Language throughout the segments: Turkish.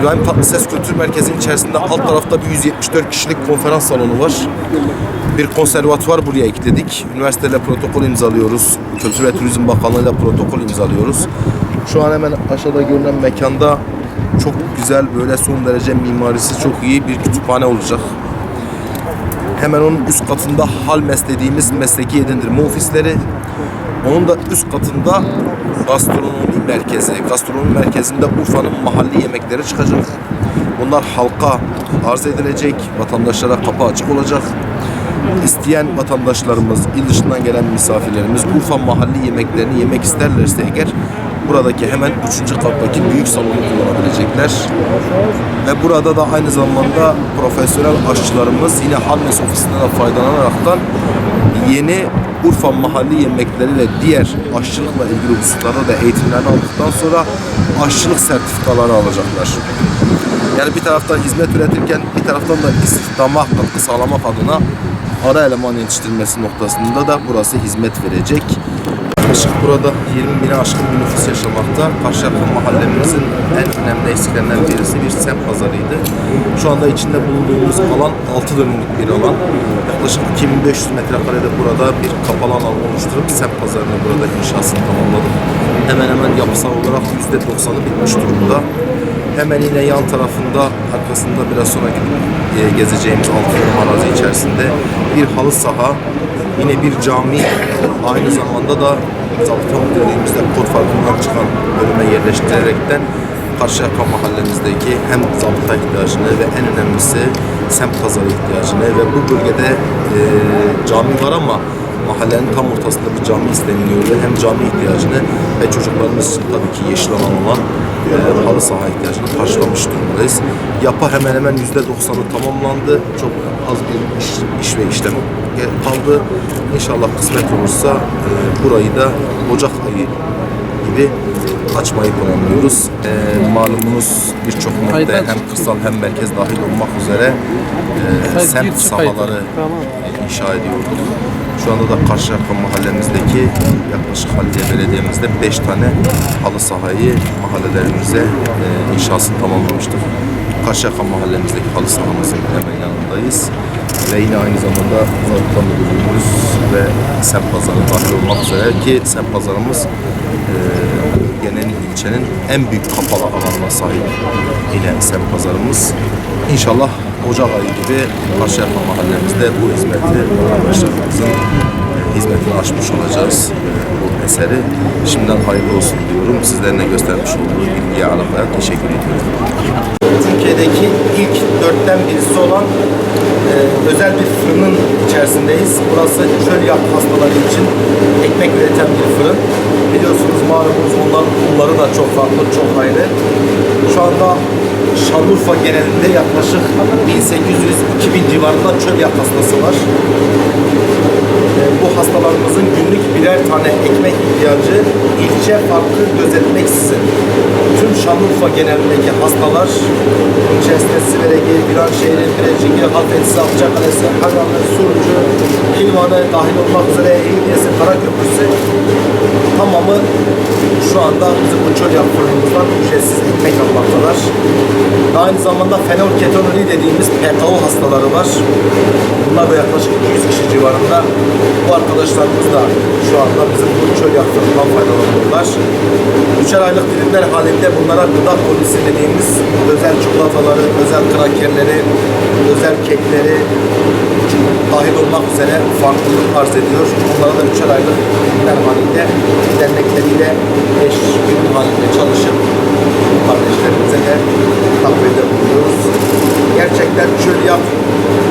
İbrahim Tatlıses Kültür Merkezi'nin içerisinde alt tarafta bir 174 kişilik konferans salonu var. Bir konservatuvar buraya ekledik. Üniversiteyle protokol imzalıyoruz. Kültür ve Turizm Bakanlığı'yla protokol imzalıyoruz. Şu an hemen aşağıda görünen mekanda çok güzel böyle son derece mimarisi çok iyi bir kütüphane olacak. Hemen onun üst katında Halmes dediğimiz mesleki edindirme ofisleri. Onun da üst katında gastronomi merkezi. Gastronomi merkezinde Urfa'nın mahalli yemekleri çıkacak. Bunlar halka arz edilecek. Vatandaşlara kapı açık olacak. İsteyen vatandaşlarımız, il dışından gelen misafirlerimiz Urfa mahalli yemeklerini yemek isterlerse eğer buradaki hemen 3. kattaki büyük salonu kullanabilecekler. Ve burada da aynı zamanda profesyonel aşçılarımız yine Halmes ofisinden de faydalanaraktan yeni Urfa mahalli yemekleri ve diğer aşçılıkla ilgili hususlarda da eğitimlerini aldıktan sonra aşçılık sertifikaları alacaklar. Yani bir taraftan hizmet üretirken bir taraftan da istihdama katkı sağlamak adına ara eleman yetiştirilmesi noktasında da burası hizmet verecek. Yaklaşık burada 20 bine aşkın bir nüfus yaşamakta. Karşıyaka mahallemizin en önemli eksiklerinden birisi bir semt pazarıydı. Şu anda içinde bulunduğumuz alan 6 dönümlük bir alan. Yaklaşık 2500 metrekarede burada bir kapalı alan oluşturup semt pazarını burada inşasını tamamladık. Hemen hemen yapısal olarak %90'ı bitmiş durumda. Hemen yine yan tarafında arkasında biraz sonra gidip e, gezeceğimiz altı dönüm arazi içerisinde bir halı saha, yine bir cami, aynı zamanda da zabıta dediğimizde kod farkından çıkan bölüme yerleştirerekten Karşıyaka mahallemizdeki hem zabıta ihtiyacını ve en önemlisi semt pazarı ihtiyacını ve bu bölgede e, cami var ama mahallenin tam ortasında bir cami isteniyordu. Hem cami ihtiyacını ve çocuklarımız için tabii ki yeşil alan olan e, halı saha ihtiyacını karşılamış durumdayız. Yapı hemen hemen %90'ı tamamlandı. Çok az bir iş, iş ve işlem kaldı. İnşallah kısmet olursa e, burayı da Ocak ayı gibi açmayı planlıyoruz. E, malumunuz birçok nokta hem kırsal hem merkez dahil olmak üzere e, semt sahaları inşa ediyorduk. Şu anda da Karşıyaka mahallemizdeki yaklaşık Haliye Belediye'mizde 5 tane halı sahayı mahallelerimize e, inşasını tamamlamıştık. Karşıyaka mahallemizdeki halı sahamızın hemen yanındayız. Ve yine aynı zamanda Zabıta Müdürlüğümüz ve semt pazarı dahil olmak üzere ki semt pazarımız e, genel ilçenin en büyük kapalı alanına sahip yine semt pazarımız. İnşallah Ocak ayı gibi Karşıyaka mahallemizde bu hizmeti arkadaşlarımızın hizmetini açmış olacağız bu eseri. Şimdiden hayırlı olsun diyorum. Sizlerin de göstermiş olduğu bilgiye alakaya teşekkür ediyorum. Türkiye'deki ilk dörtten birisi olan e, özel bir fırının içerisindeyiz. Burası çöl yak hastaları için ekmek üreten bir fırın. Biliyorsunuz malumunuz onların unları da çok farklı, çok ayrı. Şu anda Şanlıurfa genelinde yaklaşık 1800-2000 civarında çöl yak hastası var. E, bu hastalarımızın günlük birer tane ekmek ihtiyacı ilçe farkı gözetmeksizin tüm Şanlıurfa genelindeki hastalar içerisinde Siveregi, Viranşehir, Birecik'i, Halfetisi, Akçakalesi, Haganlı, Surucu, Hilvanı dahil olmak üzere Eğilyesi, Karaköprüsü tamamı şu anda bizim bu çöl fırınımızdan ücretsiz ekmek almaktalar. Aynı zamanda fenolketonuri dediğimiz PKO hastaları var. Bunlar da yaklaşık 200 kişi civarında. Bu arkadaşlarımız da şu anda bizim bu çöl yaktığından faydalanıyorlar. Üçer aylık dilimler halinde bunlara gıda polisi dediğimiz özel çikolataları, özel krakerleri, özel kekleri dahil olmak üzere farklılık arz ediyor. Onlara da üçer aylık dilimler halinde dernekleriyle beş gün halinde çalışıp kardeşlerimize de takdirde bulunuyoruz. Gerçekten çöl yak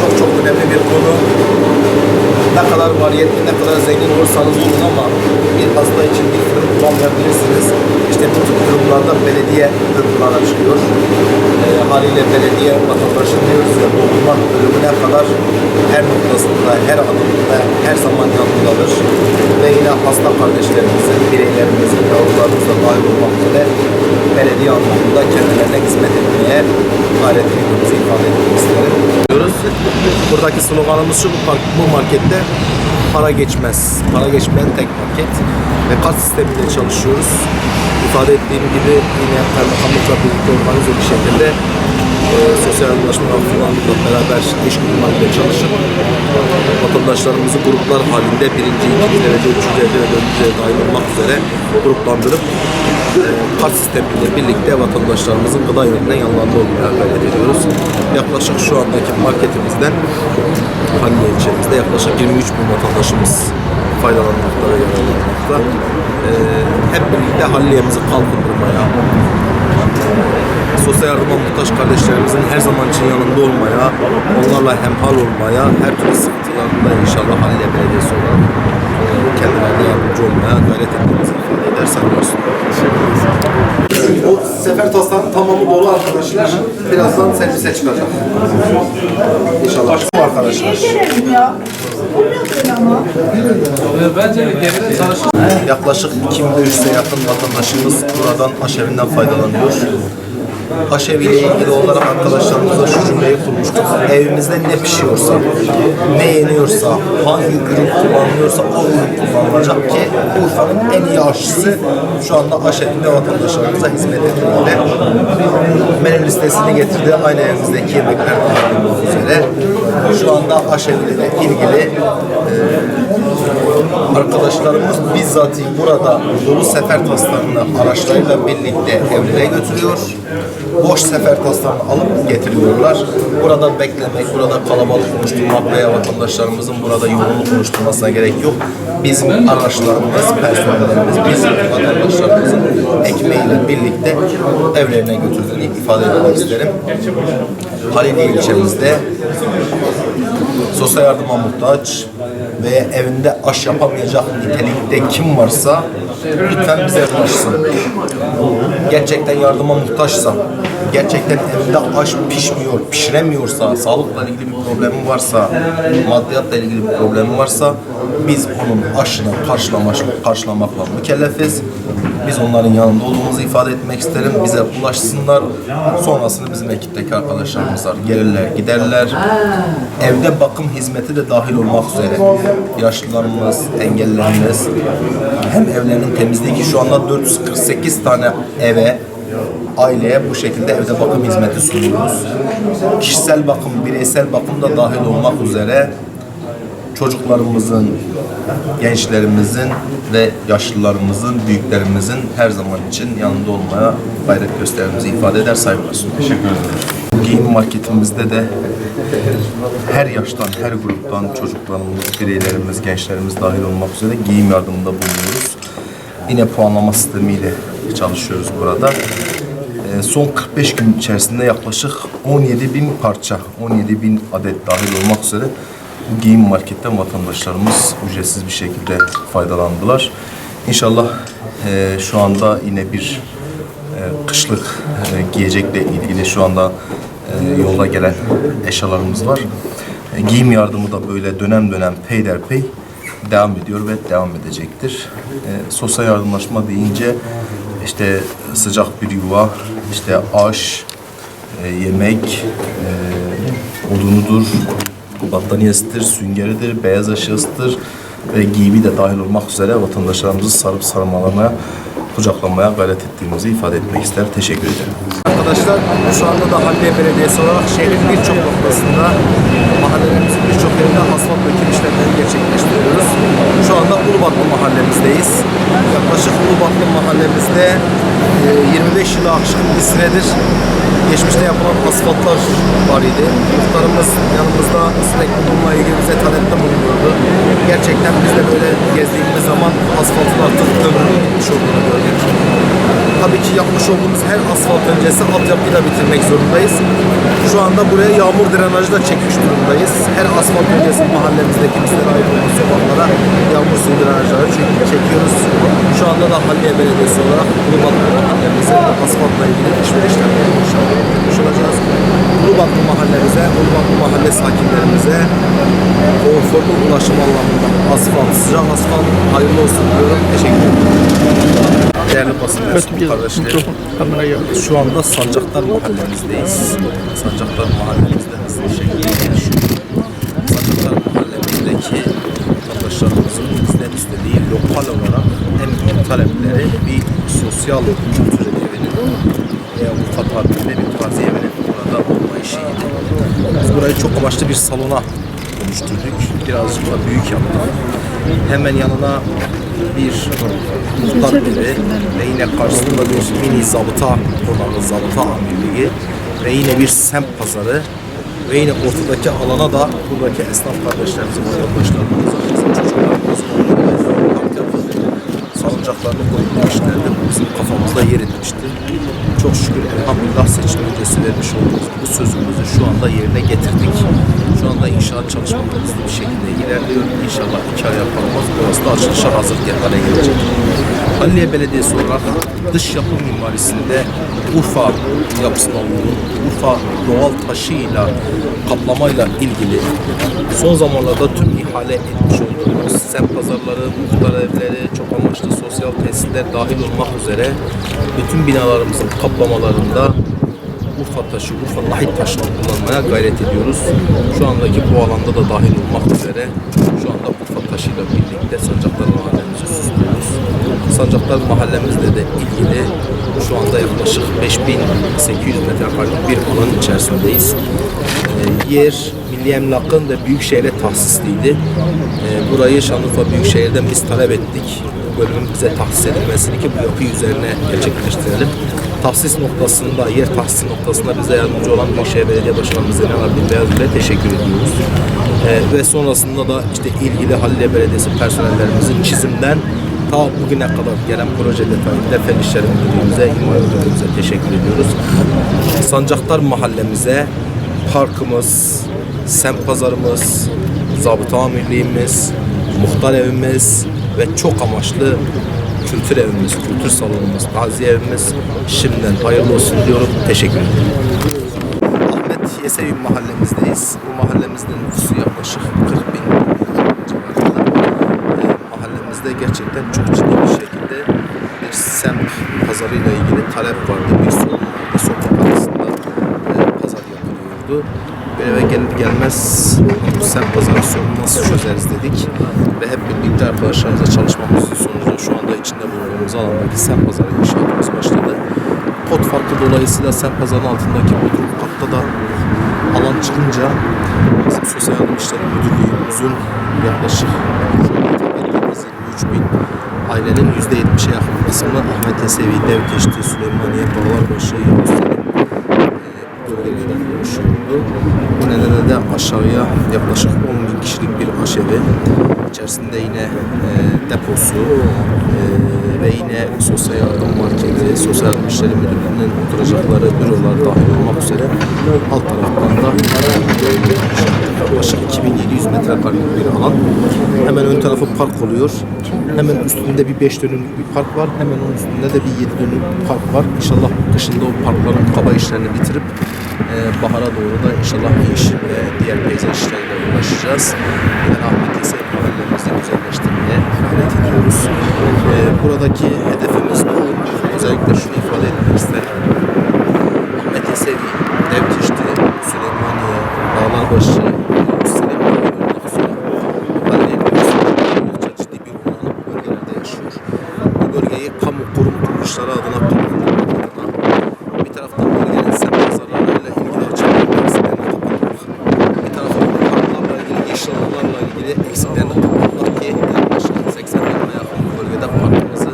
çok çok önemli bir konu ne kadar variyetli, ne kadar zengin olursanız olun ama bir hasta için bir fırın kullanmayabilirsiniz. İşte bu tip durumlarda belediye plana çıkıyor. E, haliyle belediye vatandaşın diyoruz ya bulunmak bölümüne kadar her noktasında, her adımında, her zaman yanındadır. Ve yine hasta kardeşlerimizin, bireylerimizin, yavrularımızla dahil olmak üzere belediye anlamında kendilerine hizmet etmeye gayret ettiğimizi ifade etmek isterim. Diyoruz. Buradaki sloganımız şu bu markette para geçmez. Para geçmeyen tek market ve kart sistemiyle çalışıyoruz. İfade ettiğim gibi yine kaymakamlıkla birlikte organize bir şekilde e, sosyal anlaşma vakfılarla beraber iş kurmakla çalışıp vatandaşlarımızı gruplar halinde birinci, ikinci derece, üçüncü derece ve dördüncü dahil olmak üzere gruplandırıp e, kart sistemiyle birlikte vatandaşlarımızın gıda ürününden yanlarında olmaya gayret ediyoruz. Yaklaşık şu andaki marketimizden Halliye ilçemizde yaklaşık 23 bin vatandaşımız faydalanmakta ve yararlanmakta. E, hep birlikte Halliye'mizi kalkındırmaya, sosyal yardıma muhtaç kardeşlerimizin her zaman için yanında olmaya, onlarla hemhal olmaya, her türlü sıkıntılarında inşallah Halliye Belediyesi olarak e, kendilerine yardımcı olmaya gayret ettiğimizi ifade eder sanıyorsun. O sefer taslarının tamamı dolu arkadaşlar. Birazdan servise çıkacak. İnşallah. Bu arkadaşlar. Bu ama? Yaklaşık 2500'e yakın vatandaşımız buradan aşevinden faydalanıyor. Aşevi ile ilgili olarak arkadaşlarımızla şu cümleyi kurmuştuk. Evimizde ne pişiyorsa, ne yeniyorsa, hangi ürün kullanılıyorsa o ürün kullanılacak ki Urfa'nın en iyi aşçısı şu anda aşevinde vatandaşlarımıza hizmet etmekte. Menü listesini getirdi. Aynı evimizdeki yemekler olmak üzere. Şu anda aşeviyle ilgili arkadaşlarımız bizzati burada dolu sefer taslarını araçlarıyla birlikte evlere götürüyor. Boş sefer taslarını alıp getiriyorlar. Burada beklemek, burada kalabalık oluşturmak veya vatandaşlarımızın burada yoğunluk oluşturmasına gerek yok. Bizim araçlarımız, personellerimiz, bizim vatandaşlarımızın ekmeğiyle birlikte evlerine götürdüğünü ifade etmek isterim. Haliliye ilçemizde sosyal yardıma muhtaç ve evinde aş yapamayacak nitelikte kim varsa lütfen bize ulaşsın. Gerçekten yardıma muhtaçsa, gerçekten evinde aş pişmiyor, pişiremiyorsa, sağlıkla ilgili bir problemi varsa, maddiyatla ilgili bir problemi varsa biz onun aşını karşılamak, karşılamakla mükellefiz. Biz onların yanında olduğumuzu ifade etmek isterim. Bize ulaşsınlar. Sonrasını bizim ekipteki arkadaşlarımız var. Gelirler, giderler. Evde bakım hizmeti de dahil olmak üzere. Yaşlılarımız, engellilerimiz hem evlerinin temizliği ki şu anda 448 tane eve aileye bu şekilde evde bakım hizmeti sunuyoruz. Kişisel bakım, bireysel bakım da dahil olmak üzere çocuklarımızın, gençlerimizin ve yaşlılarımızın, büyüklerimizin her zaman için yanında olmaya gayret gösterdiğimizi ifade eder saygılar sunuyorum. Teşekkür ederim. Giyim marketimizde de her yaştan, her gruptan çocuklarımız, bireylerimiz, gençlerimiz dahil olmak üzere giyim yardımında bulunuyoruz. Yine puanlama sistemiyle çalışıyoruz burada. Ee, son 45 gün içerisinde yaklaşık 17 bin parça, 17 bin adet dahil olmak üzere bu giyim marketten vatandaşlarımız ücretsiz bir şekilde faydalandılar. İnşallah e, şu anda yine bir e, kışlık e, giyecekle ilgili şu anda e, yolda gelen eşyalarımız var. E, giyim yardımı da böyle dönem dönem peyderpey devam ediyor ve devam edecektir. E, sosyal yardımlaşma deyince işte sıcak bir yuva, işte aş, e, yemek, e, odunudur, battaniyesidir, süngeridir, beyaz eşyasıdır ve giyimi de dahil olmak üzere vatandaşlarımızı sarıp sarmalamaya, kucaklamaya gayret ettiğimizi ifade etmek ister. Teşekkür ederim. Arkadaşlar şu anda da Halliye Belediyesi olarak şehrin birçok noktasında mahallelerimizin birçok yerinde asfalt döküm işlemlerini gerçekleştiriyoruz. Şu anda Ulubatlı mahallemizdeyiz. Yaklaşık Ulubatlı mahallemizde e, 25 yılı aşkın bir süredir geçmişte yapılan asfaltlar var idi. Muhtarımız yanımızda sürekli bununla ilgili bize talepte bulunuyordu. Gerçekten biz de böyle gezdiğimiz zaman asfaltın artık ömrünün bitmiş olduğunu gördük. Tabii ki yapmış olduğumuz her asfalt öncesi altyapıyı da bitirmek zorundayız. Şu anda buraya yağmur drenajı da çekmiş durumdayız. Her asfalt öncesi mahallemizdeki bizlere ait olan sokaklara yağmur suyu drenajları çek- çekiyoruz. Şu anda da Halliye Belediyesi olarak Ulubatlı mahallemize asfaltla ilgili iş ve işlemleri inşallah yapmış olacağız. Ulubatlı mahallemize, Ulubatlı mahalle sakinlerimize konforlu ulaşım anlamında asfalt, sıcak asfalt hayırlı olsun diyorum. Teşekkür ederim. Değerli basın mensubu kardeşlerim. Şu anda Sancaktar mahallemizdeyiz. Sancaktar mahallemizde hızlı şekilde gelişiyor. Sancaktar mahallemizdeki vatandaşlarımız üste değil, lokal olarak en büyük talepleri bir sosyal kültür evinin veya Urfa tabiriyle bir taziye evinin burada olma işiydi. Biz burayı çok amaçlı bir salona dönüştürdük. Birazcık da büyük yaptık. Hemen yanına bir muhtar evi ve yine karşısında bir mini zabıta odalı zabıta amirliği ve yine bir semt pazarı ve yine ortadaki alana da buradaki esnaf bizim çocuklarımızın altyapı salıncaklarını koyulmuşlardı. Bizim kafamızda yer etmişti. Çok şükür elhamdülillah seçim öncesi vermiş olduğumuz bu sözümüzü şu anda yerine getirdik. Şu anda inşaat çalışmalarımız bir şekilde ilerliyor. İnşallah iki aya kalmaz. Burası da açılışa hazır hale gelecek. Halliye Belediyesi olarak dış yapı mimarisinde Urfa yapısına uygun, Urfa doğal taşıyla, kaplamayla ilgili son zamanlarda tüm ihale etmiş olduğumuz semt pazarları, muhtar evleri, çok amaçlı sosyal tesisler dahil olmak üzere bütün binalarımızın kaplamalarında Urfa taşı, Urfa lahit taşını kullanmaya gayret ediyoruz. Şu andaki bu alanda da dahil olmak üzere şu anda Urfa taşıyla birlikte Sancaklar Mahallemizi süslüyoruz. Sancaklar Mahallemizle de ilgili şu anda yaklaşık 5800 metrekarelik bir alan içerisindeyiz. Ee, yer Milli Emlak'ın ve Büyükşehir'e tahsisliydi. Ee, burayı Şanlıurfa Büyükşehir'den biz talep ettik. Bölümün bize tahsis edilmesini ki bu yapı üzerine gerçekleştirelim. Tahsis noktasında, yer tahsis noktasında bize yardımcı olan Büyükşehir Belediye Başkanımız Zeynep Abdül Beyaz teşekkür ediyoruz. Ee, ve sonrasında da işte ilgili Halliye Belediyesi personellerimizin çizimden ta bugüne kadar gelen proje detayında Fen İşleri Müdürlüğümüze, İmar Müdürlüğümüze teşekkür ediyoruz. Sancaktar mahallemize parkımız, semt pazarımız, zabıta amirliğimiz, muhtar evimiz ve çok amaçlı kültür evimiz, kültür salonumuz, taziye evimiz şimdiden hayırlı olsun diyorum. Teşekkür ederim. Ahmet Yesevi mahallemizdeyiz. Bu mahallemizde nüfusu yaklaşık 40 bin civarında. Ee, mahallemizde gerçekten çok ciddi bir şekilde bir semt pazarıyla ilgili talep vardı. Bir. Sokak arasında e, pazar yapılıyordu. Göreve gelir gelmez semt pazarı sorunu nasıl çözeriz dedik. Ve hep birlikte arkadaşlarımızla çalışmamızın sonucu şu anda içinde bulunduğumuz alandaki semt pazarı inşaatımız başladı. Kod farkı dolayısıyla semt pazarının altındaki bodrum katta da alan çıkınca bizim Sosyal Yardım İşleri Müdürlüğümüzün yaklaşık şu anda tabii ettiğimiz 23 bin ailenin %70'e yakın kısmı Ahmet Yesevi, Devkeşti, Süleymaniye, Bağlarbaşı, Yavuz Selim e, bölgelerden oluşuyordu. Bu nedenle de aşağıya yaklaşık 10 bin kişilik bir aşevi içerisinde yine e, deposu e, ve yine sosyal yardım marketi, sosyal işleri müdürlüğünün oturacakları bürolar dahil olmak üzere alt taraftan da yaklaşık 2700 metrekarelik bir alan. Hemen ön tarafı park oluyor. Hemen üstünde bir 5 dönümlük bir park var. Hemen onun üstünde de bir 7 dönümlük bir park var. İnşallah kışında o parkların kaba işlerini bitirip e, bahara doğru da inşallah iş ve diğer peyzaj işleriyle uğraşacağız. Yani Ahmet Yesevi mahallemizi güzelleştirmeye gayret ediyoruz. E, buradaki hedefimiz bu. Özellikle şunu ifade etmek isterim. Ahmet Yesevi, Devkişti, Süleymaniye, Dağlarbaşı, Yavuz Selim olmak üzere Halliye oldukça ciddi bir olanı bu bölgelerde yaşıyor. Bu bölgeyi kamu kurum kuruluşları adına kapatmak adına bir taraftan bölgenin semt pazarlarıyla ilgili açılan eksiklerini kapatmak, bir taraftan bu parklarla ilgili, yeşil alanlarla ilgili eksiklerini kapatmak ki yaklaşık 80 milyona yakın bu bölgede parkımızı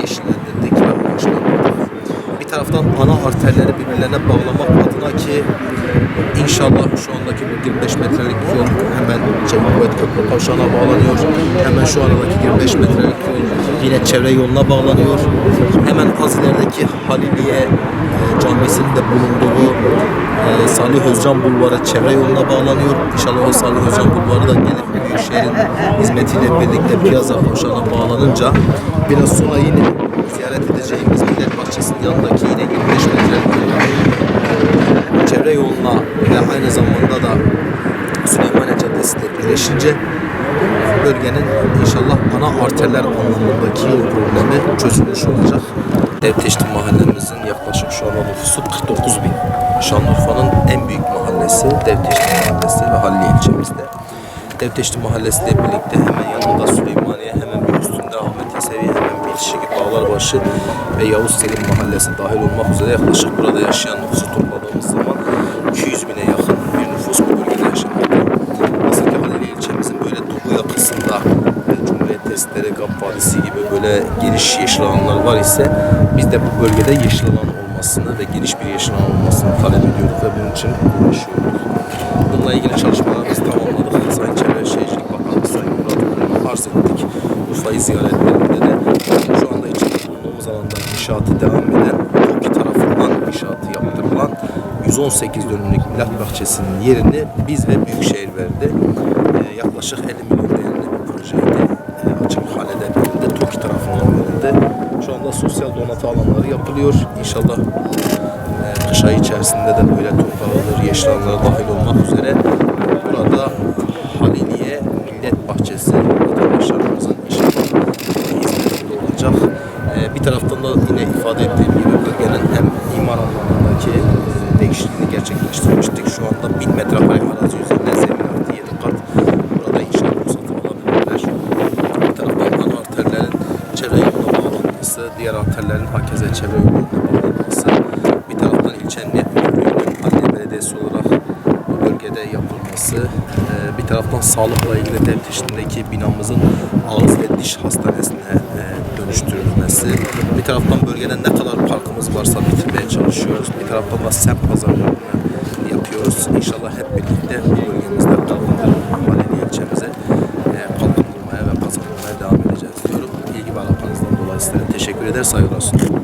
yeşillendirdik ve amaçlandırdık. Bir taraftan ana arterleri birbirlerine bağlamak adına ki inşallah şu andaki bu 25 metrelik yol hemen Çevik Kuvvet Köprü Kavşağı'na bağlanıyor. Hemen şu aradaki 25 metrelik yol yine çevre yoluna bağlanıyor. Hemen az ilerideki Haliliye e, Camisi'nin de bulunduğu e, Salih Özcan Bulvarı çevre yoluna bağlanıyor. İnşallah o Salih Özcan Bulvarı da gelip Büyükşehir'in hizmetiyle birlikte Piyaza Kavşağı'na bağlanınca biraz sonra yine ziyaret edeceğimiz Millet Bahçesi'nin yanındaki yine 25 metrelik yol çevre yoluna ve aynı zamanda da Süleymaniye Caddesi ile birleşince bölgenin inşallah ana arterler anlamındaki problemi çözülmüş olacak. Devteşti mahallemizin yaklaşık şu anda nüfusu 49 bin. Şanlıurfa'nın en büyük mahallesi Devteşti mahallesi ve Halliye ilçemizde. Devteşti mahallesi ile birlikte hemen yanında Süleymaniye, hemen bitişik Dağlarbaşı ve Yavuz Selim Mahallesi dahil olmak üzere yaklaşık burada yaşayan nüfusu topladığımız zaman 200 bine yakın bir nüfus bu bölgede yaşamakta. Ki Haliliye ilçemizin böyle doğu yakasında e, Cumhuriyet testleri, Gap Vadisi gibi böyle geniş yeşil alanlar var ise biz de bu bölgede yeşil alan olmasını ve geniş bir yeşil alan olmasını talep ediyorduk ve bunun için uğraşıyorduk. Bununla ilgili çalışmalarımızı tamamladık. Sayın Çevre Şehircilik Bakanı Sayın Murat Kurum'a arz ettik. Urfa'yı ziyaretlerinde de şu anda içinde bulunduğumuz alanda inşaatı devam eden TOKİ tarafından inşaatı yaptırılan 118 dönümlük millet bahçesinin yerini biz ve Büyükşehir verdi. Ee, yaklaşık 50 milyon değerinde bir projeydi. Ee, açık halede birinde TOKİ tarafından verildi. Şu anda sosyal donatı alanları yapılıyor. İnşallah e, kış ayı içerisinde de böyle toprağıdır, yeşil alanlara dahil olmak üzere burada Haliliye Millet Bahçesi vatandaşlarımızın inşallah hizmetinde olacak. E, bir taraftan da yine ifade ettiğim gibi bölgenin hem imar anlamındaki e, değişikliğini gerçekleştirmiştik. Şu anda 1000 metrekare arazi üzerine zemin artı 7 kat burada inşaat ruhsatı alabilirler. Bir taraftan ana arterlerin çevre yoluna bağlanması, diğer hakeze çevre yoluna bağlanması, bir taraftan ilçe emniyet müdürlüğünün Adliye Belediyesi olarak bu bölgede yapılması, e, bir taraftan sağlıkla ilgili teftişindeki binamızın ağız ve diş hastanesine e, dönüştürülmesi, bir taraftan bölgede ne kadar parkımız varsa bitirmeye çalışıyoruz, bir taraftan da semt pazarlarını yapıyoruz. İnşallah hep birlikte bu bölgemizde kalkındırıp Haliliye ilçemize e, kalkındırmaya ve kazanmaya devam